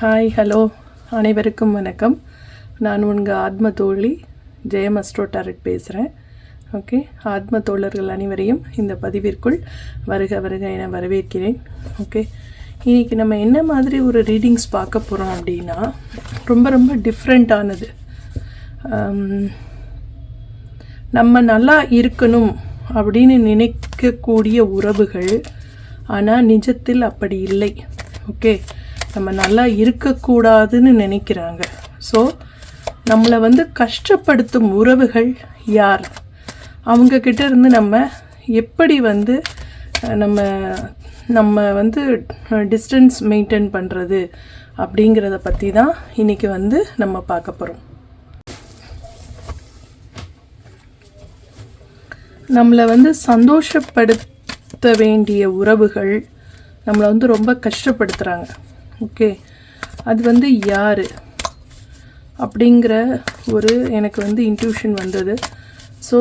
Hi hello அனைவருக்கும் வணக்கம். நான் உங்கள் ஆத்ம தோழி ஜெயம் அஸ்ட்ரோ டாரட் பேசுகிறேன் ஓகே ஆத்ம தோழர்கள் அனைவரையும் இந்த பதிவிற்குள் வருக வருக என வரவேற்கிறேன். ஓகே இன்றைக்கி நம்ம என்ன மாதிரி ஒரு ரீடிங்ஸ் பார்க்க போகிறோம் அப்படின்னா ரொம்ப ரொம்ப டிஃப்ரெண்ட்டானது நம்ம நல்லா இருக்கணும் அப்படின்னு நினைக்கக்கூடிய உறவுகள் ஆனால் நிஜத்தில் அப்படி இல்லை. ஓகே நம்ம நல்லா இருக்கக்கூடாதுன்னு நினைக்கிறாங்க. ஸோ நம்மளை வந்து கஷ்டப்படுத்தும் உறவுகள் யார்? அவங்கக்கிட்ட இருந்து நம்ம எப்படி வந்து நம்ம நம்ம வந்து டிஸ்டன்ஸ் மெயின்டைன் பண்ணுறது அப்படிங்கிறத பற்றி தான் இன்றைக்கி வந்து நம்ம பார்க்க போகிறோம் நம்மளை வந்து சந்தோஷப்படுத்த வேண்டிய உறவுகள் நம்மளை வந்து ரொம்ப கஷ்டப்படுத்துகிறாங்க ஓகே. அது வந்து யார்? அப்படிங்கிற ஒரு எனக்கு வந்து இன்ட்யூஷன் வந்தது. ஸோ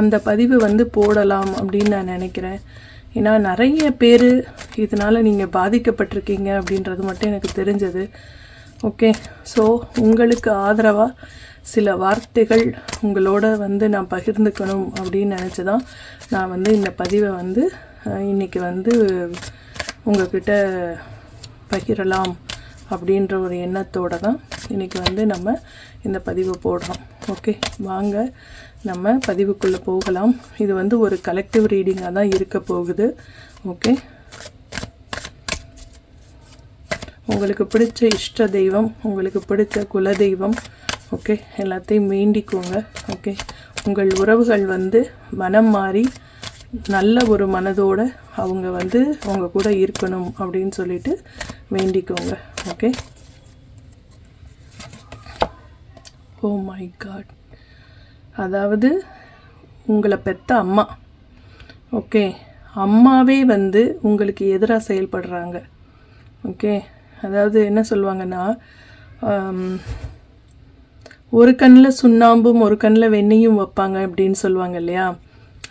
அந்த பதிவு வந்து போடலாம் அப்படின்னு நான் நினைக்கிறேன். ஏன்னா நிறைய பேர் இதனால் நீங்கள் பாதிக்கப்பட்டிருக்கீங்க அப்படின்றது மட்டும் எனக்கு தெரிஞ்சது. ஓகே. ஸோ உங்களுக்கு ஆதரவாக சில வார்த்தைகள் உங்களோட வந்து நான் பகிர்ந்துக்கணும் அப்படின்னு நினச்சி தான் நான் வந்து இந்த பதிவை வந்து இன்றைக்கி இன்னைக்கு வந்து உங்கள்கிட்ட பகிரலாம் அப்படின்ற ஒரு எண்ணத்தோடு தான் இன்றைக்கி வந்து நம்ம இந்த பதிவு போடுறோம். ஓகே வாங்க நம்ம பதிவுக்குள்ளே போகலாம். இது வந்து ஒரு கலெக்டிவ் ரீடிங்காக தான் இருக்க போகுது. ஓகே உங்களுக்கு பிடிச்ச இஷ்ட தெய்வம் உங்களுக்கு பிடிச்ச குல தெய்வம் ஓகே எல்லாத்தையும் வேண்டிக்கோங்க ஓகே உங்கள் உறவுகள் வந்து மனம் மாறி நல்ல ஒரு மனதோடு அவங்க வந்து அவங்க கூட இருக்கணும் அப்படின்னு சொல்லிட்டு வேண்டிக்கோங்க. ஓகே ஓ மை காட் அதாவது உங்களை பெத்த அம்மா. ஓகே அம்மாவே வந்து உங்களுக்கு எதிராக செயல்படுறாங்க. ஓகே அதாவது என்ன சொல்லுவாங்கன்னா um, ஒரு கண்ணில் சுண்ணாம்பும் ஒரு கண்ணில் வெண்ணெயும் வைப்பாங்க அப்படின்னு சொல்லுவாங்க இல்லையா?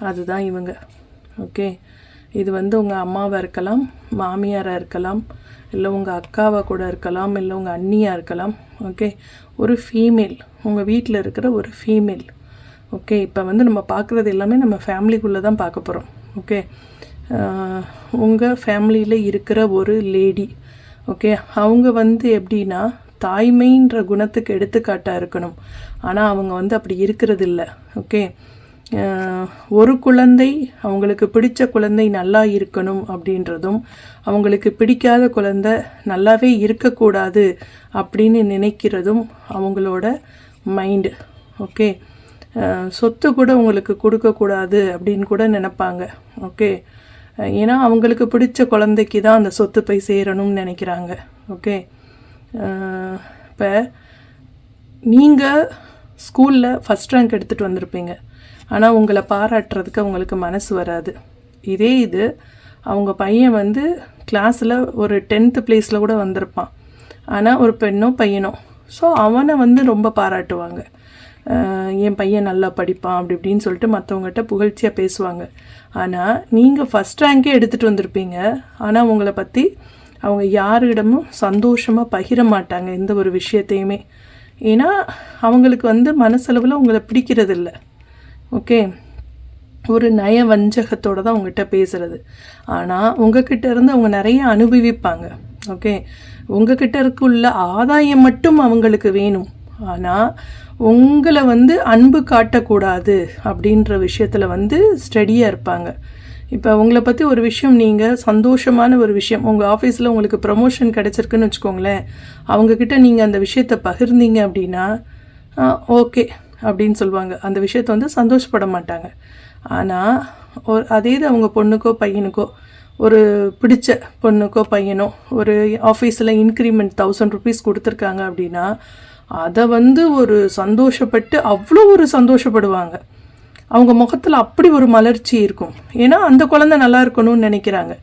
அதுதான் இவங்க. ஓகே இது வந்து உங்கள் அம்மாவாக இருக்கலாம் மாமியாராக இருக்கலாம் இல்லை உங்கள் அக்காவாக கூட இருக்கலாம் இல்லை உங்கள் அண்ணியாக இருக்கலாம் ஓகே? ஒரு ஃபீமேல் உங்கள் வீட்டில் இருக்கிற ஒரு ஃபீமேல் ஓகே? இப்போ வந்து நம்ம பார்க்குறது எல்லாமே நம்ம ஃபேமிலிக்குள்ளே தான் பார்க்க போகிறோம் ஓகே? உங்கள் ஃபேமிலியில் இருக்கிற ஒரு லேடி ஓகே? அவங்க வந்து எப்படின்னா தாய்மைன்ற குணத்துக்கு எடுத்துக்காட்டாக இருக்கணும். ஆனால் அவங்க வந்து அப்படி இருக்கிறது இல்லை ஓகே? ஒரு குழந்தை அவங்களுக்கு பிடிச்ச குழந்தை நல்லா இருக்கணும் அப்படின்றதும் அவங்களுக்கு பிடிக்காத குழந்தை நல்லாவே இருக்கக்கூடாது அப்படின்னு நினைக்கிறதும் அவங்களோட மைண்டு ஓகே? சொத்து கூட உங்களுக்கு கொடுக்கக்கூடாது அப்படின்னு கூட நினைப்பாங்க. ஓகே? ஏன்னா அவங்களுக்கு பிடிச்ச குழந்தைக்கு தான் அந்த சொத்து போய் சேரணும்னு நினைக்கிறாங்க. ஓகே? இப்போ நீங்கள் ஸ்கூலில் ஃபஸ்ட் ரேங்க் எடுத்துகிட்டு வந்திருப்பீங்க. ஆனால் உங்களை பாராட்டுறதுக்கு அவங்களுக்கு மனசு வராது. இதே இது அவங்க பையன் வந்து கிளாஸில் ஒரு டென்த்து ப்ளேஸில் கூட வந்திருப்பான். ஆனால் ஒரு பெண்ணோ பையனோ ஸோ அவனை வந்து ரொம்ப பாராட்டுவாங்க. என் பையன் நல்லா படிப்பான் அப்படி இப்படின்னு சொல்லிட்டு மற்றவங்ககிட்ட புகழ்ச்சியாக பேசுவாங்க. ஆனால் நீங்கள் ஃபஸ்ட் ரேங்கே எடுத்துகிட்டு வந்திருப்பீங்க. ஆனால் உங்களை பற்றி அவங்க யாரிடமும் சந்தோஷமாக பகிர மாட்டாங்க எந்த ஒரு விஷயத்தையுமே. ஏன்னா அவங்களுக்கு வந்து மனசளவில் உங்களை பிடிக்கிறது இல்லை ஓகே. ஒரு நய வஞ்சகத்தோடு தான் உங்ககிட்ட பேசுகிறது ஆனால் உங்ககிட்ட இருந்து அவங்க நிறைய அனுபவிப்பாங்க. ஓகே. உங்ககிட்ட இருக்குள்ள ஆதாயம் மட்டும் அவங்களுக்கு வேணும். ஆனால் உங்களை வந்து அன்பு காட்டக்கூடாது அப்படின்ற விஷயத்தில் வந்து ஸ்டடியாக இருப்பாங்க. இப்போ உங்களை பற்றி ஒரு விஷயம் நீங்கள் சந்தோஷமான ஒரு விஷயம். உங்கள் ஆஃபீஸில் உங்களுக்கு ப்ரமோஷன் கிடச்சிருக்குன்னு வச்சுக்கோங்களேன். அவங்கக்கிட்ட நீங்கள் அந்த விஷயத்தை பகிர்ந்தீங்க அப்படின்னா ஓகே. அப்படின்னு சொல்லுவாங்க. அந்த விஷயத்தை வந்து சந்தோஷப்பட மாட்டாங்க. ஆனால் ஒரு அதே இது அவங்க பொண்ணுக்கோ பையனுக்கோ ஒரு பிடிச்ச பொண்ணுக்கோ பையனோ ஒரு ஆஃபீஸில் இன்க்ரிமெண்ட் தௌசண்ட் ருபீஸ் கொடுத்துருக்காங்க அப்படின்னா அதை வந்து ஒரு சந்தோஷப்பட்டு அவ்வளோ ஒரு சந்தோஷப்படுவாங்க. அவங்க முகத்தில் அப்படி ஒரு மலர்ச்சி இருக்கும். ஏன்னா அந்த குழந்தை நல்லா இருக்கணும்னு நினைக்கிறாங்க.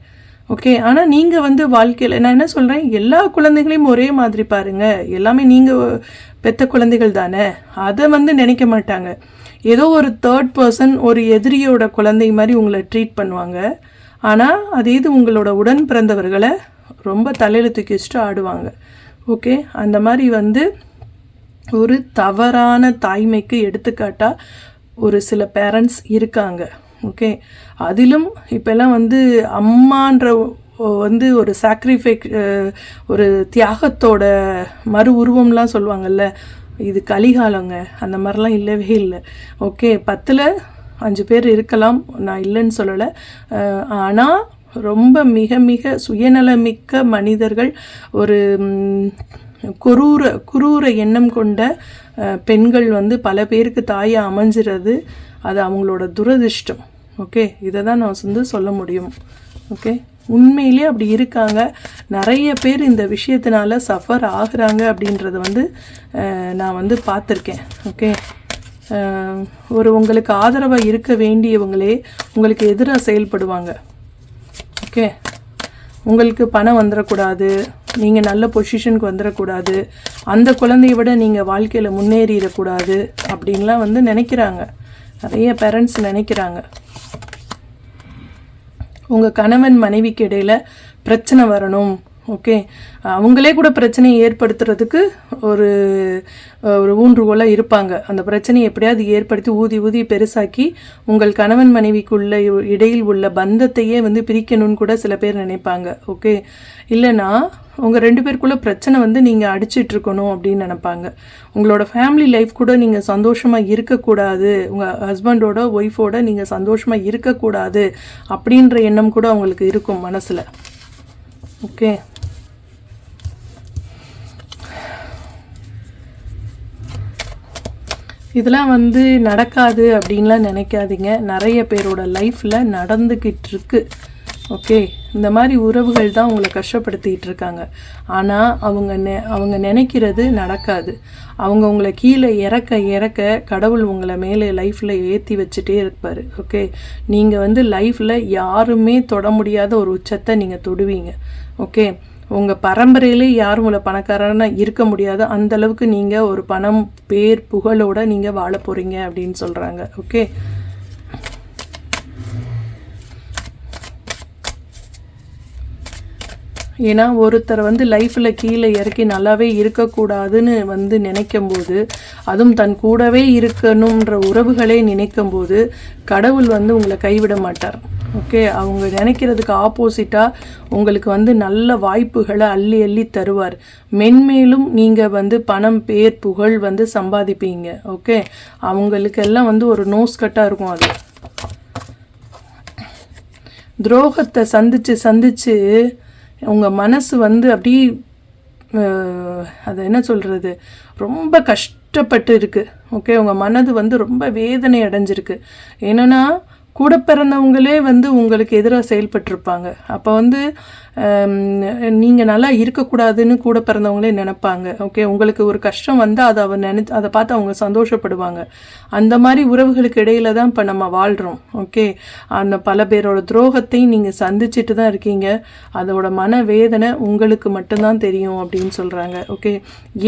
ஓகே ஆனால் நீங்கள் வந்து வாழ்க்கையில் நான் என்ன சொல்கிறேன் எல்லா குழந்தைகளையும் ஒரே மாதிரி பாருங்கள் எல்லாமே நீங்கள் பெத்த குழந்தைகள் தானே? அதை வந்து நினைக்க மாட்டாங்க. ஏதோ ஒரு தேர்ட் பர்சன் ஒரு எதிரியோட குழந்தை மாதிரி உங்களை ட்ரீட் பண்ணுவாங்க. ஆனால் அது இது உங்களோட உடன் பிறந்தவர்களை ரொம்ப தலையில் தூக்கி வச்சுட்டு ஆடுவாங்க. ஓகே அந்த மாதிரி வந்து ஒரு தவறான தாய்மைக்கு எடுத்துக்காட்டாக ஒரு சில பேரண்ட்ஸ் இருக்காங்க. ஓகே அதிலும் இப்போல்லாம் வந்து அம்மான்ற வந்து ஒரு சாக்ரிஃபைக் ஒரு தியாகத்தோட மறு உருவம்லாம் சொல்லுவாங்கல்ல இது கலிகாலங்க அந்த மாதிரிலாம் இல்லவே இல்லை. ஓகே பத்தில் அஞ்சு பேர் இருக்கலாம் நான் இல்லைன்னு சொல்லலை. ஆனால் ரொம்ப மிக மிக சுயநலமிக்க மனிதர்கள் ஒரு குரூர குரூர எண்ணம் கொண்ட பெண்கள் வந்து பல பேருக்கு தாயை அமைஞ்சிறது அது அவங்களோட துரதிர்ஷ்டம். ஓகே இதை தான் நான் வந்து சொல்ல முடியும். ஓகே உண்மையிலே அப்படி இருக்காங்க. நிறைய பேர் இந்த விஷயத்தினால சஃபர் ஆகுறாங்க அப்படின்றத வந்து நான் வந்து பார்த்துருக்கேன். ஓகே ஒரு உங்களுக்கு ஆதரவாக இருக்க வேண்டியவங்களே உங்களுக்கு எதிராக செயல்படுவாங்க. ஓகே உங்களுக்கு பணம் வந்துடக்கூடாது நீங்கள் நல்ல பொசிஷனுக்கு வந்துடக்கூடாது அந்த குழந்தைய விட நீங்கள் வாழ்க்கையில் முன்னேறிடக்கூடாது அப்படின்லாம் வந்து நினைக்கிறாங்க. நிறைய பேரண்ட்ஸ் நினைக்கிறாங்க. உங்கள் கணவன் மனைவிக்கு இடையில் பிரச்சனை வரணும். ஓகே. அவங்களே கூட பிரச்சனையை ஏற்படுத்துறதுக்கு ஒரு ஒரு ஊன்றுகோலாக இருப்பாங்க. அந்த பிரச்சனையை எப்படியாவது ஏற்படுத்தி ஊதி ஊதி பெருசாக்கி உங்கள் கணவன் மனைவிக்குள்ள இடையில் உள்ள பந்தத்தையே வந்து பிரிக்கணும்னு கூட சில பேர் நினைப்பாங்க. ஓகே. இல்லைன்னா உங்கள் ரெண்டு பேருக்குள்ள பிரச்சனை வந்து நீங்கள் அடிச்சிட்டு இருக்கணும் அப்படின்னு நினைப்பாங்க. உங்களோட ஃபேமிலி லைஃப் கூட நீங்கள் சந்தோஷமாக இருக்கக்கூடாது. உங்கள் ஹஸ்பண்டோட ஒய்ஃபோட நீங்கள் சந்தோஷமாக இருக்கக்கூடாது அப்படின்ற எண்ணம் கூட அவங்களுக்கு இருக்கும் மனசில். ஓகே. இதெல்லாம் வந்து நடக்காது அப்படின்லாம் நினைக்காதீங்க. நிறைய பேரோட லைஃப்பில் நடந்துக்கிட்டு இருக்கு ஓகே இந்த மாதிரி உறவுகள் தான் உங்களை கஷ்டப்படுத்திக்கிட்டு இருக்காங்க ஆனால் அவங்க நெ அவங்க நினைக்கிறது நடக்காது. அவங்க உங்களை கீழே இறக்க இறக்க கடவுள் உங்களை மேலே லைஃப்பில் ஏற்றி வச்சுட்டே இருப்பார். ஓகே நீங்கள் வந்து லைஃப்பில் யாருமே தொட முடியாத ஒரு உச்சத்தை நீங்கள் தொடுவீங்க. ஓகே உங்கள் பரம்பரையிலே யாரும் உங்களை பணக்காரனாக இருக்க முடியாது. அந்த அளவுக்கு நீங்கள் ஒரு பணம் பேர் புகழோட நீங்கள் வாழ போகிறீங்க அப்படின்னு சொல்கிறாங்க ஓகே ஏன்னா ஒருத்தர் வந்து லைஃப்பில் கீழே இறக்கி நல்லாவே இருக்கக்கூடாதுன்னு வந்து நினைக்கும் போது அதுவும் தன் கூடவே இருக்கணுன்ற உறவுகளே நினைக்கும் போது கடவுள் வந்து உங்களை கைவிட மாட்டார். ஓகே அவங்க நினைக்கிறதுக்கு ஆப்போசிட்டாக உங்களுக்கு வந்து நல்ல வாய்ப்புகளை அள்ளி அள்ளி தருவார். மென்மேலும் நீங்கள் வந்து பணம் பேர் புகழ் வந்து சம்பாதிப்பீங்க. ஓகே அவங்களுக்கெல்லாம் வந்து ஒரு நோஸ் கட்டாக இருக்கும் அது. துரோகத்தை சந்திச்சு சந்திச்சு உங்கள் மனசு வந்து அப்படி அதை அது என்ன சொல்கிறது ரொம்ப கஷ்டப்பட்டு இருக்கு. ஓகே உங்கள் மனது வந்து ரொம்ப வேதனை அடைஞ்சிருக்கு. என்னன்னா கூட பிறந்தவங்களே வந்து உங்களுக்கு எதிராக செயல்பட்டிருப்பாங்க. அப்போ வந்து நீங்கள் நல்லா இருக்கக்கூடாதுன்னு கூட பிறந்தவங்களே நினைப்பாங்க. ஓகே உங்களுக்கு ஒரு கஷ்டம் வந்தால் அதை அவ நினை அதை பார்த்து அவங்க சந்தோஷப்படுவாங்க. அந்த மாதிரி உறவுகளுக்கு இடையில தான் இப்போ நம்ம வாழ்கிறோம் ஓகே அந்த பல பேரோட துரோகத்தையும் நீங்கள் சந்திச்சுட்டு தான் இருக்கீங்க. அதோட மன வேதனை உங்களுக்கு மட்டும்தான் தெரியும் அப்படின்னு சொல்கிறாங்க ஓகே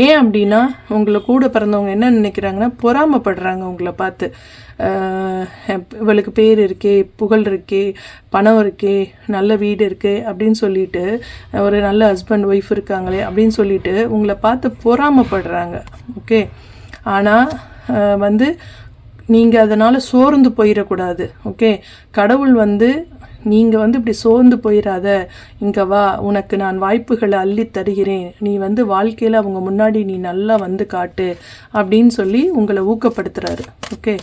ஏன் அப்படின்னா உங்களை கூட பிறந்தவங்க என்ன நினைக்கிறாங்கன்னா பொறாமைப்படுறாங்க உங்களை பார்த்து. இவளுக்கு பேர் இருக்கே புகழ் இருக்கே பணம் இருக்கே நல்ல வீடு இருக்கே அப்படின்னு சொல்லி சொல்லிட்டு ஒரு நல்ல ஹஸ்பண்ட் ஒய்ஃப் இருக்காங்களே அப்படின்னு சொல்லிட்டு உங்களை பார்த்து பொறாமைப்படுறாங்க. ஓகே ஆனால் வந்து நீங்கள் அதனால் சோர்ந்து போயிடக்கூடாது. ஓகே கடவுள் வந்து நீங்கள் வந்து இப்படி சோர்ந்து போயிடாத. இங்கே வா உனக்கு நான் வாய்ப்புகளை அள்ளி தருகிறேன். நீ வந்து வாழ்க்கையில் அவங்க முன்னாடி நீ நல்லா வந்து காட்டு அப்படின்னு சொல்லி உங்களை ஊக்கப்படுத்துகிறாரு ஓகே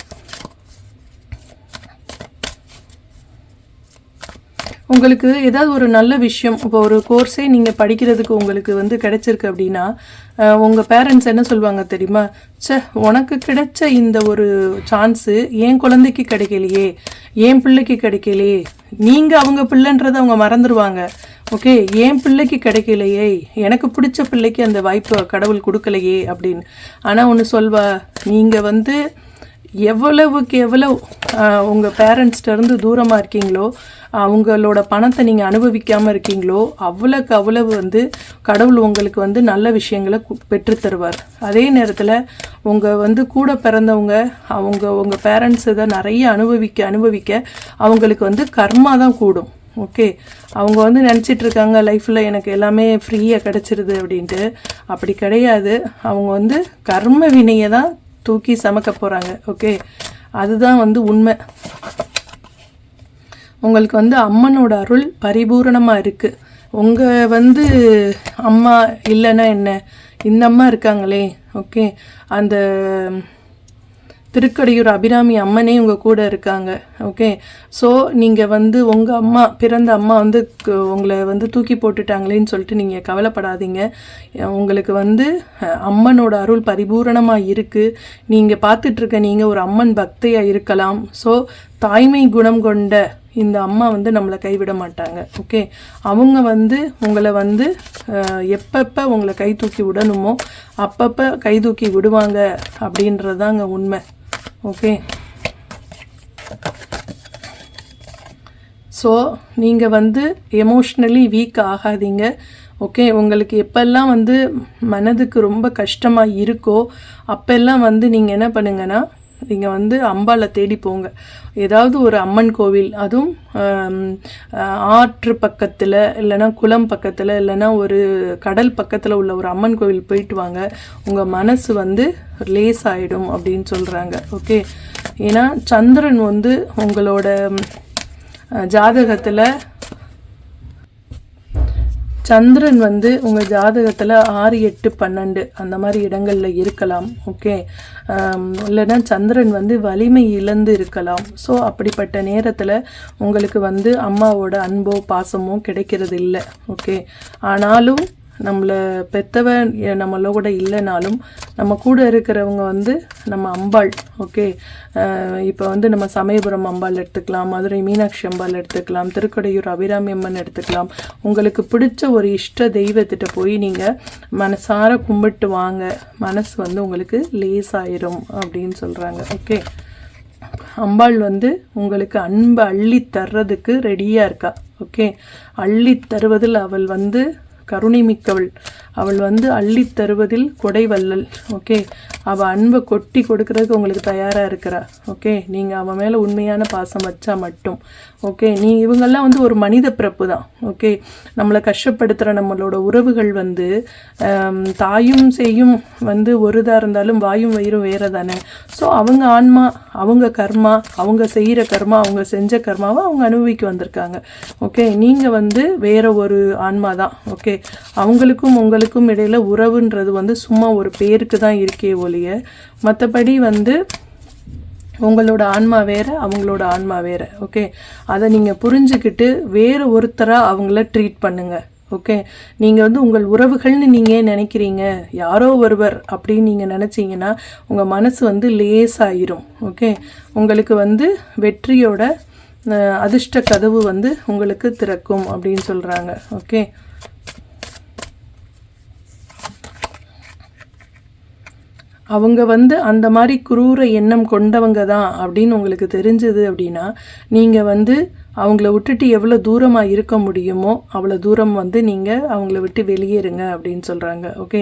உங்களுக்கு ஏதாவது ஒரு நல்ல விஷயம் இப்போ ஒரு கோர்ஸே நீங்கள் படிக்கிறதுக்கு உங்களுக்கு வந்து கிடைச்சிருக்கு அப்படின்னா உங்கள் பேரண்ட்ஸ் என்ன சொல்லுவாங்க தெரியுமா? சே உனக்கு கிடைச்ச இந்த ஒரு சான்ஸு என் குழந்தைக்கு கிடைக்கலையே என் பிள்ளைக்கு கிடைக்கலையே. நீங்கள் அவங்க பிள்ளைன்றதை அவங்க மறந்துடுவாங்க ஓகே என் பிள்ளைக்கு கிடைக்கலையே. எனக்கு பிடிச்ச பிள்ளைக்கு அந்த வாய்ப்பை கடவுள் கொடுக்கலையே அப்படின்னு. ஆனால் ஒன்று சொல்வா நீங்கள் வந்து எவ்வளவுக்கு எவ்வளவு உங்கள் பேரண்ட்ஸ்லேருந்து தூரமாக இருக்கீங்களோ அவங்களோட பணத்தை நீங்கள் அனுபவிக்காமல் இருக்கீங்களோ அவ்வளோக்கு அவ்வளவு வந்து கடவுள் உங்களுக்கு வந்து நல்ல விஷயங்களை பெற்றுத்தருவார் தருவார். அதே நேரத்தில் உங்கள் வந்து கூட பிறந்தவங்க அவங்க உங்கள் பேரண்ட்ஸ் இதை நிறைய அனுபவிக்க அனுபவிக்க அவங்களுக்கு வந்து கர்மா தான் கூடும். ஓகே? அவங்க வந்து நினச்சிட்டு இருக்காங்க லைஃப்பில் எனக்கு எல்லாமே ஃப்ரீயாக கிடச்சிருது அப்படின்ட்டு. அப்படி கிடையாது. அவங்க வந்து கர்ம வினையை தான் தூக்கி சமைக்க போகிறாங்க ஓகே அதுதான் வந்து உண்மை. உங்களுக்கு வந்து அம்மனோட அருள் பரிபூரணமாக இருக்குது உங்கள் வந்து அம்மா இல்லைன்னா என்ன? இந்த அம்மா இருக்காங்களே ஓகே அந்த திருக்கடையூர் அபிராமி அம்மனே உங்கள் கூட இருக்காங்க. ஓகே ஸோ நீங்கள் வந்து உங்கள் அம்மா பிறந்த அம்மா வந்து உங்களை வந்து தூக்கி போட்டுட்டாங்களேன்னு சொல்லிட்டு நீங்கள் கவலைப்படாதீங்க. உங்களுக்கு வந்து அம்மனோட அருள் பரிபூரணமாக இருக்குது நீங்கள் பார்த்துட்ருக்க நீங்கள் ஒரு அம்மன் பக்தையாக இருக்கலாம். ஸோ தாய்மை குணம் கொண்ட இந்த அம்மா வந்து நம்மளை கைவிட மாட்டாங்க. ஓகே அவங்க வந்து உங்களை வந்து எப்பப்போ உங்களை கை தூக்கி விடணுமோ அப்பப்போ கை தூக்கி விடுவாங்க அப்படின்றதாங்க உண்மை. ஓகே. ஸோ நீங்கள் வந்து எமோஷ்னலி வீக் ஆகாதீங்க. ஓகே உங்களுக்கு எப்பெல்லாம் வந்து மனதுக்கு ரொம்ப கஷ்டமாக இருக்கோ அப்பெல்லாம் வந்து நீங்கள் என்ன பண்ணுங்கன்னா நீங்கள் வந்து அம்பாளை தேடி போங்க. ஏதாவது ஒரு அம்மன் கோவில் அதுவும் ஆற்று பக்கத்தில் இல்லைன்னா குளம் பக்கத்தில் இல்லைன்னா ஒரு கடல் பக்கத்தில் உள்ள ஒரு அம்மன் கோவில் போயிட்டு வாங்க. உங்கள் மனசு வந்து லேஸ் ஆகிடும் அப்படின்னு சொல்கிறாங்க ஓகே? ஏன்னா சந்திரன் வந்து உங்களோட ஜாதகத்தில் சந்திரன் வந்து உங்கள் ஜாதகத்தில் ஆறு எட்டு பன்னெண்டு அந்த மாதிரி இடங்களில் இருக்கலாம் ஓகே இல்லைன்னா சந்திரன் வந்து வலிமை இழந்து இருக்கலாம். ஸோ அப்படிப்பட்ட நேரத்தில் உங்களுக்கு வந்து அம்மாவோட அன்போ பாசமோ கிடைக்கிறது இல்லை ஓகே ஆனாலும் நம்மளை பெத்தவன் நம்மளோ கூட இல்லைனாலும் நம்ம கூட இருக்கிறவங்க வந்து நம்ம அம்பாள் ஓகே? இப்போ வந்து நம்ம சமயபுரம் அம்பாள் எடுத்துக்கலாம் மதுரை மீனாட்சி அம்பாள் எடுத்துக்கலாம் திருக்கடையூர் அபிராமி அம்மன் எடுத்துக்கலாம். உங்களுக்கு பிடிச்ச ஒரு இஷ்ட தெய்வத்திட்ட போய் நீங்கள் மனசார கும்பிட்டு வாங்க. மனசு வந்து உங்களுக்கு லேசாயிரும் அப்படின்னு சொல்கிறாங்க ஓகே? அம்பாள் வந்து உங்களுக்கு அன்பை அள்ளி தர்றதுக்கு ரெடியாக இருக்கா ஓகே? அள்ளி தருவதில் அவள் வந்து கருணை மிக்கவள் அவள் வந்து அள்ளி தருவதில் கொடைவள்ளல். ஓகே? அவள் அன்பை கொட்டி கொடுக்கறதுக்கு உங்களுக்கு தயாராக இருக்கிறா. ஓகே? நீங்கள் அவன் மேலே உண்மையான பாசம் வச்சா மட்டும். ஓகே? நீ இவங்கெல்லாம் வந்து ஒரு மனித பிறப்பு தான். ஓகே? நம்மளை கஷ்டப்படுத்துகிற நம்மளோட உறவுகள் வந்து தாயும் செய்யும் வந்து ஒருதாக இருந்தாலும் வாயும் வயிறும் வேறு தானே ஸோ அவங்க ஆன்மா அவங்க கர்மா அவங்க செய்கிற கர்மா அவங்க செஞ்ச கர்மாவை அவங்க அனுபவிக்க வந்திருக்காங்க. ஓகே? நீங்கள் வந்து வேற ஒரு ஆன்மா தான். ஓகே? அவங்களுக்கும் உங்களுக்கும் இடையில் உறவுன்றது வந்து சும்மா ஒரு பேருக்கு தான் இருக்கே ஒழிய மற்றபடி வந்து உங்களோட ஆன்மா வேறு அவங்களோட ஆன்மா வேறு ஓகே? அதை நீங்கள் புரிஞ்சுக்கிட்டு வேறு ஒருத்தராக அவங்கள ட்ரீட் பண்ணுங்கள் ஓகே? நீங்கள் வந்து உங்கள் உறவுகள்னு நீங்கள் ஏன் நினைக்கிறீங்க? யாரோ ஒருவர் அப்படின்னு நீங்கள் நினச்சிங்கன்னா உங்கள் மனசு வந்து லேசாயிரும் ஓகே? உங்களுக்கு வந்து வெற்றியோட அதிர்ஷ்ட கதவு வந்து உங்களுக்கு திறக்கும் அப்படின்னு சொல்கிறாங்க ஓகே? அவங்க வந்து அந்த மாதிரி குரூர எண்ணம் கொண்டவங்க தான் அப்படின்னு உங்களுக்கு தெரிஞ்சது அப்படின்னா நீங்கள் வந்து அவங்கள விட்டுட்டு எவ்வளோ தூரமாக இருக்க முடியுமோ அவ்வளோ தூரம் வந்து நீங்கள் அவங்கள விட்டு வெளியேறுங்க அப்படின்னு சொல்கிறாங்க ஓகே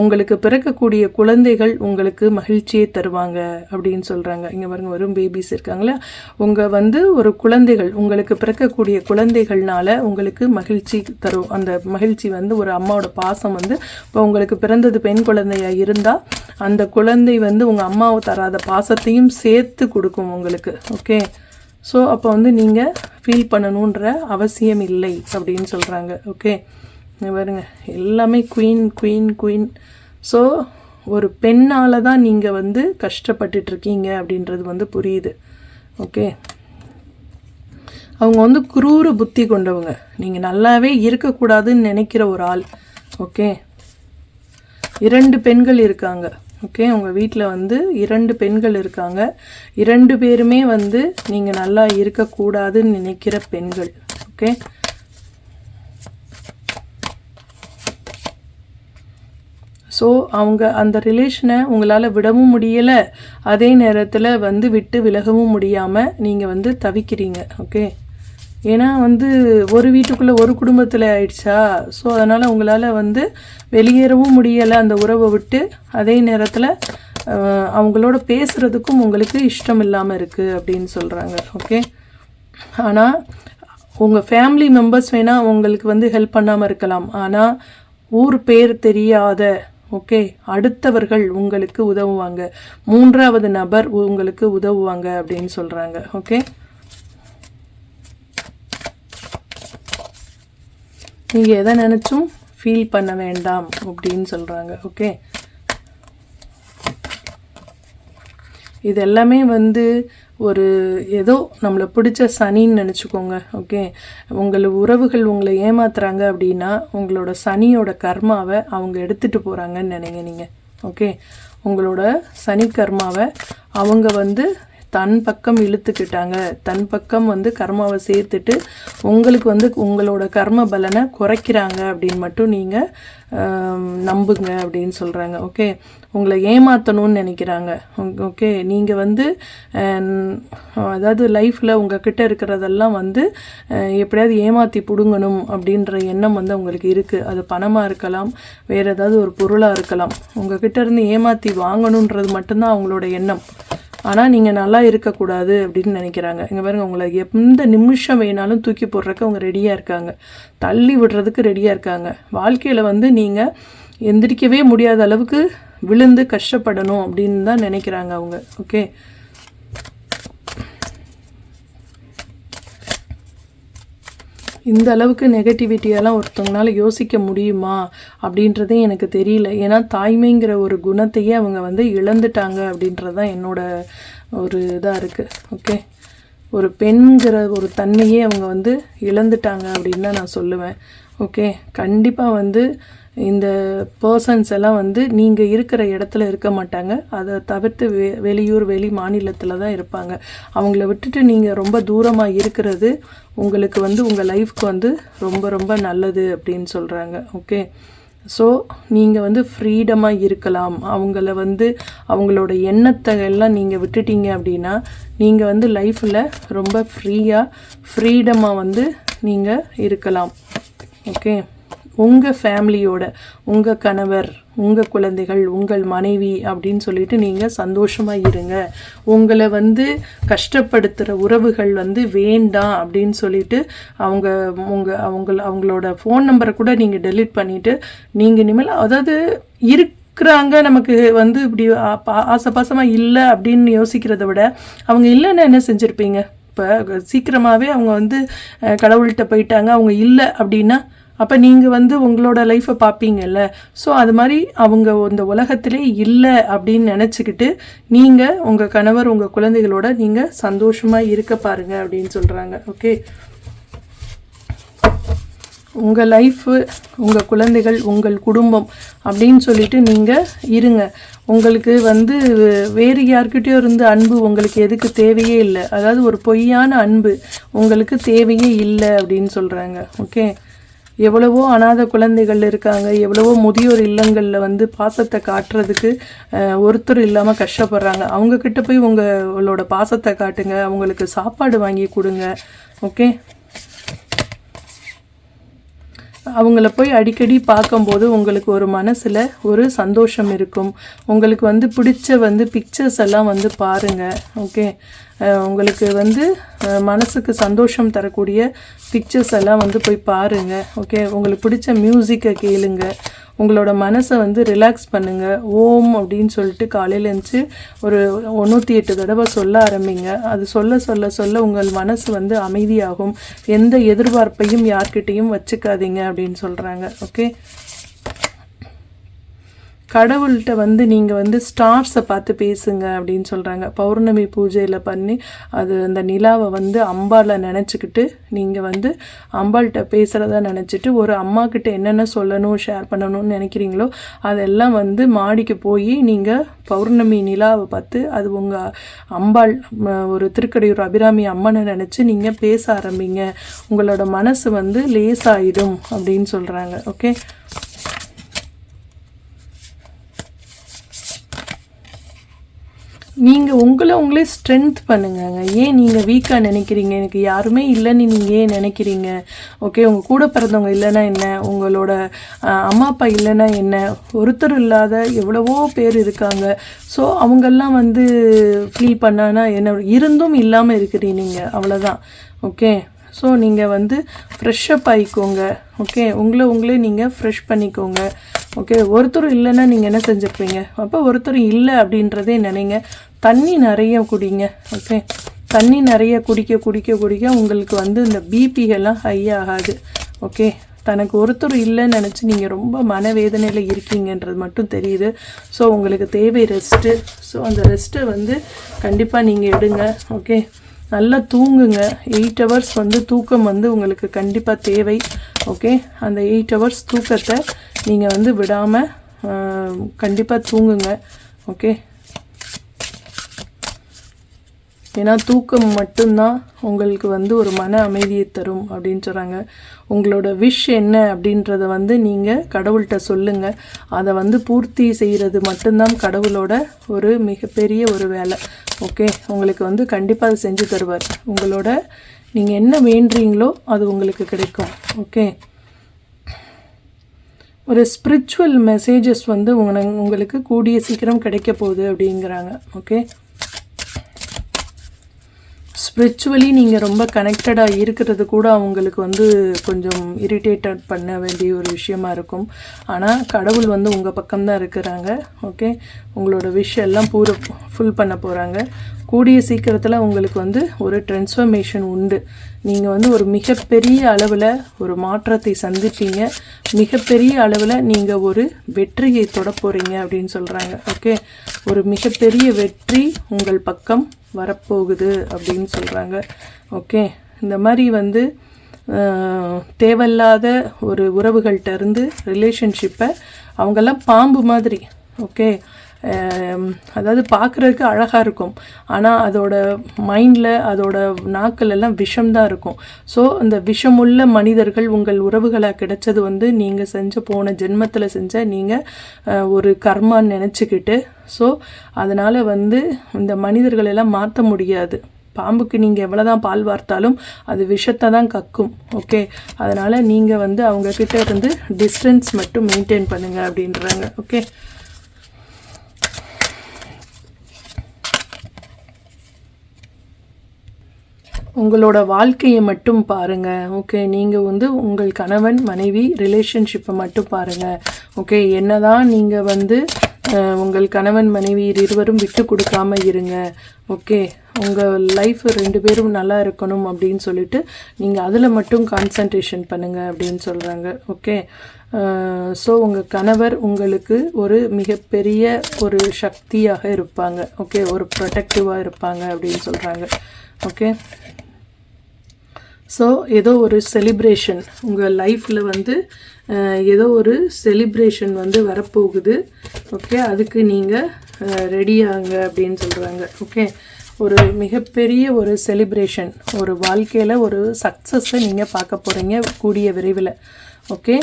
உங்களுக்கு பிறக்கக்கூடிய குழந்தைகள் உங்களுக்கு மகிழ்ச்சியை தருவாங்க அப்படின்னு சொல்கிறாங்க இங்கே பாருங்க வரும் பேபிஸ் இருக்காங்களா? உங்கள் வந்து ஒரு குழந்தைகள் உங்களுக்கு பிறக்கக்கூடிய குழந்தைகள்னால உங்களுக்கு மகிழ்ச்சி தரும். அந்த மகிழ்ச்சி வந்து ஒரு அம்மாவோட பாசம் வந்து இப்போ உங்களுக்கு பிறந்தது பெண் குழந்தையாக இருந்தால் அந்த குழந்தை வந்து உங்கள் அம்மாவை தராத பாசத்தையும் சேர்த்து கொடுக்கும் உங்களுக்கு. ஓகே ஸோ அப்போ வந்து நீங்கள் ஃபீல் பண்ணணுன்ற அவசியம் இல்லை அப்படின்னு சொல்கிறாங்க ஓகே பாருங்க. எல்லாமே குயின் குயின் குயின் ஸோ ஒரு பெண்ணால் தான் நீங்கள் வந்து கஷ்டப்பட்டுட்ருக்கீங்க அப்படின்றது வந்து புரியுது. ஓகே அவங்க வந்து குரூர புத்தி கொண்டவங்க. நீங்கள் நல்லாவே இருக்கக்கூடாதுன்னு நினைக்கிற ஒரு ஆள். ஓகே இரண்டு பெண்கள் இருக்காங்க. ஓகே உங்கள் வீட்டில் வந்து இரண்டு பெண்கள் இருக்காங்க. இரண்டு பேருமே வந்து நீங்கள் நல்லா இருக்கக்கூடாதுன்னு நினைக்கிற பெண்கள் ஓகே? ஸோ அவங்க அந்த ரிலேஷனை உங்களால் விடவும் முடியலை அதே நேரத்தில் வந்து விட்டு விலகவும் முடியாமல் நீங்கள் வந்து தவிக்கிறீங்க ஓகே? ஏன்னா வந்து ஒரு வீட்டுக்குள்ளே ஒரு குடும்பத்தில் ஆயிடுச்சா? ஸோ அதனால் உங்களால் வந்து வெளியேறவும் முடியலை அந்த உறவை விட்டு. அதே நேரத்தில் அவங்களோட பேசுகிறதுக்கும் உங்களுக்கு இஷ்டம் இல்லாமல் இருக்குது அப்படின்னு சொல்கிறாங்க ஓகே ஆனால் உங்கள் ஃபேமிலி மெம்பர்ஸ் வேணால் உங்களுக்கு வந்து ஹெல்ப் பண்ணாமல் இருக்கலாம். ஆனால் ஊர் பேர் தெரியாத ஓகே அடுத்தவர்கள் உங்களுக்கு உதவுவாங்க. மூன்றாவது நபர் உங்களுக்கு உதவுவாங்க அப்படின்னு சொல்கிறாங்க ஓகே நீங்கள் எதை நினச்சும் ஃபீல் பண்ண வேண்டாம் அப்படின்னு சொல்கிறாங்க ஓகே இது எல்லாமே வந்து ஒரு ஏதோ நம்மளை பிடிச்ச சனின்னு நினச்சிக்கோங்க ஓகே உங்களை உறவுகள் உங்களை ஏமாத்துறாங்க அப்படின்னா உங்களோட சனியோட கர்மாவை அவங்க எடுத்துகிட்டு போகிறாங்கன்னு நினைங்க நீங்கள் ஓகே உங்களோட சனி கர்மாவை அவங்க வந்து தன் பக்கம் இழுத்துக்கிட்டாங்க. தன் பக்கம் வந்து கர்மாவை சேர்த்துட்டு உங்களுக்கு வந்து உங்களோட கர்ம பலனை குறைக்கிறாங்க அப்படின்னு மட்டும் நீங்கள் நம்புங்க அப்படின்னு சொல்கிறாங்க ஓகே? உங்களை ஏமாற்றணும்னு நினைக்கிறாங்க. ஓகே? நீங்கள் வந்து அதாவது லைஃப்பில் உங்ககிட்ட இருக்கிறதெல்லாம் வந்து எப்படியாவது ஏமாற்றி பிடுங்கணும் அப்படின்ற எண்ணம் வந்து உங்களுக்கு இருக்குது அது பணமாக இருக்கலாம் வேறு ஏதாவது ஒரு பொருளாக இருக்கலாம். உங்ககிட்ட இருந்து ஏமாற்றி வாங்கணுன்றது மட்டும்தான் அவங்களோட எண்ணம். ஆனால் நீங்கள் நல்லா இருக்கக்கூடாது அப்படின்னு நினைக்கிறாங்க. இங்கே பாருங்கள் உங்களை எந்த நிமிஷம் வேணாலும் தூக்கி போடுறக்கு அவங்க ரெடியாக இருக்காங்க. தள்ளி விடுறதுக்கு ரெடியாக இருக்காங்க. வாழ்க்கையில் வந்து நீங்கள் எந்திரிக்கவே முடியாத அளவுக்கு விழுந்து கஷ்டப்படணும் அப்படின்னு தான் நினைக்கிறாங்க அவங்க. ஓகே இந்த அளவுக்கு நெகட்டிவிட்டியெல்லாம் ஒருத்தவங்களால யோசிக்க முடியுமா அப்படின்றதே எனக்கு தெரியல. ஏன்னா தாய்மைங்கிற ஒரு குணத்தையே அவங்க வந்து இழந்துட்டாங்க அப்படின்றது தான் என்னோட ஒரு இதாக இருக்குது ஓகே ஒரு பெண்கிற ஒரு தன்மையே அவங்க வந்து இழந்துட்டாங்க அப்படின்னு தான் நான் சொல்லுவேன். ஓகே கண்டிப்பாக வந்து இந்த பர்சன்ஸ் எல்லாம் வந்து நீங்கள் இருக்கிற இடத்துல இருக்க மாட்டாங்க. அதை தவிர்த்து வெ வெளியூர் வெளி மாநிலத்தில் தான் இருப்பாங்க. அவங்கள விட்டுட்டு நீங்கள் ரொம்ப தூரமாக இருக்கிறது உங்களுக்கு வந்து உங்கள் லைஃப்க்கு வந்து ரொம்ப ரொம்ப நல்லது அப்படின்னு சொல்கிறாங்க ஓகே ஸோ நீங்கள் வந்து ஃப்ரீடமாக இருக்கலாம். அவங்கள வந்து அவங்களோட எண்ணத்தை எல்லாம் நீங்கள் விட்டுட்டீங்க அப்படின்னா நீங்கள் வந்து லைஃப்பில் ரொம்ப ஃப்ரீயாக ஃப்ரீடமாக வந்து நீங்கள் இருக்கலாம். ஓகே உங்கள் ஃபேமிலியோட உங்கள் கணவர் உங்கள் குழந்தைகள் உங்கள் மனைவி அப்படின்னு சொல்லிட்டு நீங்கள் சந்தோஷமாக இருங்க. உங்களை வந்து கஷ்டப்படுத்துகிற உறவுகள் வந்து வேண்டாம் அப்படின்னு சொல்லிட்டு அவங்க உங்கள் அவங்க அவங்களோட ஃபோன் நம்பரை கூட நீங்கள் டெலிட் பண்ணிவிட்டு நீங்கள் இனிமேல் அதாவது இருக்கிறாங்க நமக்கு வந்து இப்படி ஆசபாசமாக இல்லை அப்படின்னு யோசிக்கிறத விட அவங்க இல்லைன்னு என்ன செஞ்சுருப்பீங்க? இப்போ சீக்கிரமாகவே அவங்க வந்து கடவுள்கிட்ட போயிட்டாங்க அவங்க இல்லை அப்படின்னா அப்போ நீங்கள் வந்து உங்களோட லைஃப்பை பார்ப்பீங்கல்ல ஸோ அது மாதிரி அவங்க இந்த உலகத்திலே இல்லை அப்படின்னு நினச்சிக்கிட்டு நீங்கள் உங்கள் கணவர் உங்கள் குழந்தைகளோட நீங்கள் சந்தோஷமாக இருக்க பாருங்க அப்படின்னு சொல்கிறாங்க ஓகே உங்கள் லைஃப்பு உங்கள் குழந்தைகள் உங்கள் குடும்பம் அப்படின்னு சொல்லிட்டு நீங்கள் இருங்க. உங்களுக்கு வந்து வேறு யார்கிட்டயோ இருந்து அன்பு உங்களுக்கு எதுக்கு தேவையே இல்லை. அதாவது ஒரு பொய்யான அன்பு உங்களுக்கு தேவையே இல்லை அப்படின்னு சொல்கிறாங்க ஓகே எவ்வளவோ அனாத குழந்தைகள் இருக்காங்க எவ்வளவோ முதியோர் இல்லங்களில் வந்து பாசத்தை காட்டுறதுக்கு ஒருத்தர் இல்லாமல் கஷ்டப்படுறாங்க. அவங்கக்கிட்ட போய் உங்களோட பாசத்தை காட்டுங்க அவங்களுக்கு சாப்பாடு வாங்கி கொடுங்க. ஓகே? அவங்கள போய் அடிக்கடி பார்க்கும்போது உங்களுக்கு ஒரு மனசில் ஒரு சந்தோஷம் இருக்கும். உங்களுக்கு வந்து பிடிச்ச வந்து பிக்சர்ஸ் எல்லாம் வந்து பாருங்கள் ஓகே உங்களுக்கு வந்து மனசுக்கு சந்தோஷம் தரக்கூடிய பிக்சர்ஸ் எல்லாம் வந்து போய் பாருங்கள் ஓகே உங்களுக்கு பிடிச்ச மியூசிக்கை கேளுங்கள் உங்களோட மனசை வந்து ரிலாக்ஸ் பண்ணுங்கள் ஓம் அப்படின்னு சொல்லிட்டு காலையில் இருந்துச்சு ஒரு நூற்றி எட்டு தடவை சொல்ல ஆரம்பிங்க. அது சொல்ல சொல்ல சொல்ல உங்கள் மனசு வந்து அமைதியாகும். எந்த எதிர்பார்ப்பையும் யார்கிட்டையும் வச்சுக்காதீங்க அப்படின்னு சொல்கிறாங்க ஓகே கடவுள்கிட்ட வந்து நீங்கள் வந்து ஸ்டார்ஸை பார்த்து பேசுங்க அப்படின்னு சொல்கிறாங்க பௌர்ணமி பூஜையில் பண்ணி அது அந்த நிலாவை வந்து அம்பாவில் நினச்சிக்கிட்டு நீங்கள் வந்து அம்பாள்கிட்ட பேசுகிறதா நினச்சிட்டு ஒரு அம்மாக்கிட்ட என்னென்ன சொல்லணும் ஷேர் பண்ணணும்னு நினைக்கிறீங்களோ அதெல்லாம் வந்து மாடிக்கு போய் நீங்கள் பௌர்ணமி நிலாவை பார்த்து அது உங்கள் அம்பாள் ஒரு திருக்கடையூர் அபிராமி அம்மனை நினச்சி நீங்கள் பேச ஆரம்பிங்க. உங்களோட மனசு வந்து லேசாயிடும் அப்படின்னு சொல்கிறாங்க ஓகே நீங்கள் உங்களை உங்களே ஸ்ட்ரென்த் பண்ணுங்கங்க. ஏன் நீங்கள் வீக்காக நினைக்கிறீங்க? எனக்கு யாருமே இல்லைன்னு நீங்கள் ஏன் நினைக்கிறீங்க? ஓகே உங்கள் கூட பிறந்தவங்க இல்லைன்னா என்ன? உங்களோட அம்மா அப்பா இல்லைன்னா என்ன? ஒருத்தர் இல்லாத எவ்வளவோ பேர் இருக்காங்க. ஸோ அவங்கெல்லாம் வந்து ஃபீல் பண்ணானா என்ன? இருந்தும் இல்லாமல் இருக்கிறீங்க நீங்கள் அவ்வளோதான் ஓகே ஸோ நீங்கள் வந்து ஃப்ரெஷ்ஷப் ஆகிக்கோங்க ஓகே உங்களை உங்களே நீங்கள் ஃப்ரெஷ் பண்ணிக்கோங்க. ஓகே ஒருத்தர் இல்லைன்னா நீங்கள் என்ன செஞ்சுருப்பீங்க? அப்போ ஒருத்தர் இல்லை அப்படின்றதே நினைங்க. தண்ணி நிறைய குடிங்க ஓகே தண்ணி நிறைய குடிக்க குடிக்க குடிக்க உங்களுக்கு வந்து இந்த பிபி எல்லாம் ஹை ஆகாது ஓகே தனக்கு ஒருத்தர் இல்லைன்னு நினச்சி நீங்கள் ரொம்ப மனவேதனையில் இருக்கீங்கன்றது மட்டும் தெரியுது. ஸோ உங்களுக்கு தேவை ரெஸ்ட்டு ஸோ அந்த ரெஸ்ட்டை வந்து கண்டிப்பாக நீங்கள் எடுங்க ஓகே நல்லா தூங்குங்க. எயிட் ஹவர்ஸ் வந்து தூக்கம் வந்து உங்களுக்கு கண்டிப்பாக தேவை ஓகே அந்த எயிட் ஹவர்ஸ் தூக்கத்தை நீங்கள் வந்து விடாமல் கண்டிப்பாக தூங்குங்க. ஓகே? ஏன்னா தூக்கம் மட்டும்தான் உங்களுக்கு வந்து ஒரு மன அமைதியை தரும் அப்படின்னு சொல்கிறாங்க உங்களோட விஷ் என்ன அப்படின்றத வந்து நீங்கள் கடவுள்கிட்ட சொல்லுங்கள் அதை வந்து பூர்த்தி செய்கிறது மட்டும்தான் கடவுளோட ஒரு மிகப்பெரிய ஒரு வேலை. ஓகே? உங்களுக்கு வந்து கண்டிப்பாக அதை செஞ்சு தருவார். உங்களோட நீங்கள் என்ன வேண்டுறீங்களோ அது உங்களுக்கு கிடைக்கும். ஓகே? ஒரு ஸ்பிரிச்சுவல் மெசேஜஸ் வந்து உங்களை உங்களுக்கு கூடிய சீக்கிரம் கிடைக்க போகுது அப்படிங்கிறாங்க ஓகே ஸ்பிரிச்சுவலி நீங்கள் ரொம்ப கனெக்டடாக இருக்கிறது கூட அவங்களுக்கு வந்து கொஞ்சம் இரிட்டேட்டட் பண்ண வேண்டிய ஒரு விஷயமா இருக்கும். ஆனால் கடவுள் வந்து உங்கள் பக்கம்தான் இருக்கிறாங்க ஓகே உங்களோட விஷ் எல்லாம் பூர ஃபுல் பண்ண போகிறாங்க கூடிய சீக்கிரத்தில் உங்களுக்கு வந்து ஒரு ட்ரான்ஸ்ஃபர்மேஷன் உண்டு. நீங்கள் வந்து ஒரு மிகப்பெரிய அளவில் ஒரு மாற்றத்தை சந்திப்பீங்க. மிகப்பெரிய அளவில் நீங்கள் ஒரு வெற்றியை தொட போகிறீங்க அப்படின்னு சொல்கிறாங்க ஓகே ஒரு மிகப்பெரிய வெற்றி உங்கள் பக்கம் வரப்போகுது அப்படின்னு சொல்கிறாங்க ஓகே இந்த மாதிரி வந்து தேவையில்லாத ஒரு உறவுகள்கிட்ட இருந்து ரிலேஷன்ஷிப்பை அவங்கெல்லாம் பாம்பு மாதிரி. ஓகே அதாவது பார்க்குறதுக்கு அழகாக இருக்கும். ஆனால் அதோட மைண்டில் அதோட நாக்கிலெல்லாம் விஷம்தான் இருக்கும். ஸோ அந்த விஷமுள்ள மனிதர்கள் உங்கள் உறவுகளாக கிடைச்சது வந்து நீங்கள் செஞ்ச போன ஜென்மத்தில் செஞ்ச நீங்கள் ஒரு கர்மான்னு நினச்சிக்கிட்டு ஸோ அதனால் வந்து இந்த மனிதர்களெல்லாம் மாற்ற முடியாது. பாம்புக்கு நீங்கள் எவ்வளோ தான் பால் வார்த்தாலும் அது விஷத்தை தான் கக்கும் ஓகே அதனால் நீங்கள் வந்து அவங்கக்கிட்ட இருந்து டிஸ்டன்ஸ் மட்டும் மெயின்டைன் பண்ணுங்கள் அப்படின்றாங்க ஓகே உங்களோட வாழ்க்கையை மட்டும் பாருங்கள் ஓகே நீங்கள் வந்து உங்கள் கணவன் மனைவி ரிலேஷன்ஷிப்பை மட்டும் பாருங்கள் ஓகே என்னதான் நீங்கள் வந்து உங்கள் கணவன் மனைவி இருவரும் விட்டு கொடுக்காம இருங்க. ஓகே உங்கள் லைஃப் ரெண்டு பேரும் நல்லா இருக்கணும் அப்படின்னு சொல்லிட்டு நீங்கள் அதில் மட்டும் கான்சன்ட்ரேஷன் பண்ணுங்கள் அப்படின்னு சொல்கிறாங்க ஓகே ஸோ உங்கள் கணவர் உங்களுக்கு ஒரு மிகப்பெரிய ஒரு சக்தியாக இருப்பாங்க. ஓகே ஒரு ப்ரொடெக்டிவாக இருப்பாங்க அப்படின்னு சொல்கிறாங்க ஓகே ஸோ ஏதோ ஒரு செலிப்ரேஷன் உங்கள் லைஃப்பில் வந்து ஏதோ ஒரு செலிப்ரேஷன் வந்து வரப்போகுது. ஓகே அதுக்கு நீங்கள் ரெடியாங்க அப்படின்னு சொல்கிறாங்க ஓகே ஒரு மிகப்பெரிய ஒரு செலிப்ரேஷன் ஒரு வாழ்க்கையில் ஒரு சக்ஸஸை நீங்கள் பார்க்க போகிறீங்க கூடிய விரைவில். ஓகே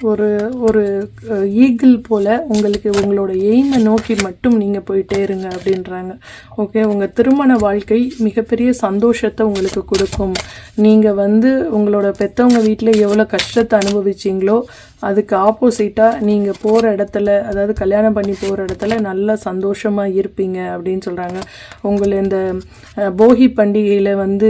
ஒரு ஒரு ஈகிள் போல் உங்களுக்கு உங்களோட எய்மை நோக்கி மட்டும் நீங்கள் போயிட்டே இருங்க அப்படின்றாங்க. ஓகே உங்கள் திருமண வாழ்க்கை மிகப்பெரிய சந்தோஷத்தை உங்களுக்கு கொடுக்கும். நீங்கள் வந்து உங்களோட பெற்றவங்க வீட்டில் எவ்வளோ கஷ்டத்தை அனுபவிச்சிங்களோ அதுக்கு ஆப்போசிட்டாக நீங்கள் போகிற இடத்துல அதாவது கல்யாணம் பண்ணி போகிற இடத்துல நல்லா சந்தோஷமாக இருப்பீங்க அப்படின்னு சொல்கிறாங்க உங்களை இந்த போகி பண்டிகையில் வந்து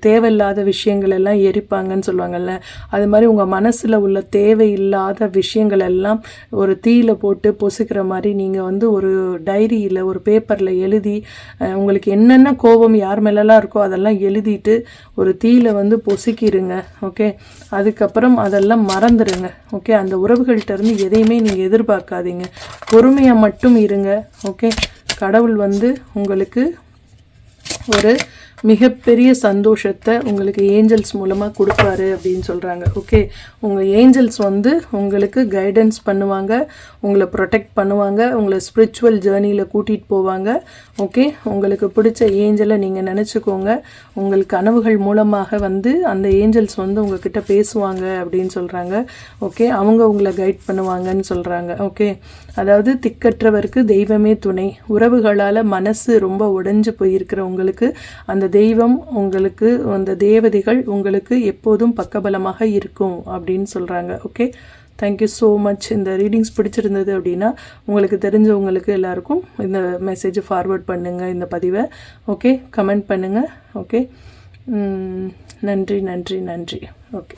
தேவையில்லாத விஷயங்கள் எல்லாம் எரிப்பாங்கன்னு சொல்லுவாங்கல்ல அது மாதிரி உங்கள் மனசில் உள்ள தேவையில்லை தேவையில்லாத விஷயங்கள் எல்லாம் ஒரு தீயில் போட்டு பொசுக்கிற மாதிரி நீங்கள் வந்து ஒரு டைரியில் ஒரு பேப்பரில் எழுதி உங்களுக்கு என்னென்ன கோபம் யார் மேலெல்லாம் இருக்கோ அதெல்லாம் எழுதிட்டு ஒரு தீயில் வந்து பொசுக்கிடுங்க ஓகே? அதுக்கப்புறம் அதெல்லாம் மறந்துடுங்க ஓகே? அந்த உறவுகள்கிட்டருந்து எதையுமே நீங்கள் எதிர்பார்க்காதீங்க. பொறுமையாக மட்டும் இருங்க ஓகே? கடவுள் வந்து உங்களுக்கு ஒரு மிகப்பெரிய சந்தோஷத்தை உங்களுக்கு ஏஞ்சல்ஸ் மூலமாக கொடுப்பாரு அப்படின்னு சொல்கிறாங்க ஓகே உங்கள் ஏஞ்சல்ஸ் வந்து உங்களுக்கு கைடன்ஸ் பண்ணுவாங்க உங்களை ப்ரொடெக்ட் பண்ணுவாங்க உங்களை ஸ்பிரிச்சுவல் ஜேர்னியில் கூட்டிகிட்டு போவாங்க. ஓகே உங்களுக்கு பிடிச்ச ஏஞ்சலை நீங்கள் நினச்சிக்கோங்க. உங்கள் கனவுகள் மூலமாக வந்து அந்த ஏஞ்சல்ஸ் வந்து உங்ககிட்ட பேசுவாங்க அப்படின்னு சொல்கிறாங்க ஓகே அவங்க உங்களை கைட் பண்ணுவாங்கன்னு சொல்கிறாங்க ஓகே அதாவது திக்கற்றவருக்கு தெய்வமே துணை. உறவுகளால் மனசு ரொம்ப உடைஞ்சு போயிருக்கிற உங்களுக்கு அந்த தெய்வம் உங்களுக்கு அந்த தேவதைகள் உங்களுக்கு எப்போதும் பக்கபலமாக இருக்கும் அப்படின்னு சொல்கிறாங்க okay? Thank you so much இந்த ரீடிங்ஸ் பிடிச்சிருந்தது அப்படின்னா உங்களுக்கு தெரிஞ்சவங்களுக்கு எல்லாருக்கும் இந்த மெசேஜை ஃபார்வர்ட் பண்ணுங்கள் இந்த பதிவை. ஓகே? கமெண்ட் பண்ணுங்கள் ஓகே? நன்றி நன்றி நன்றி. ஓகே.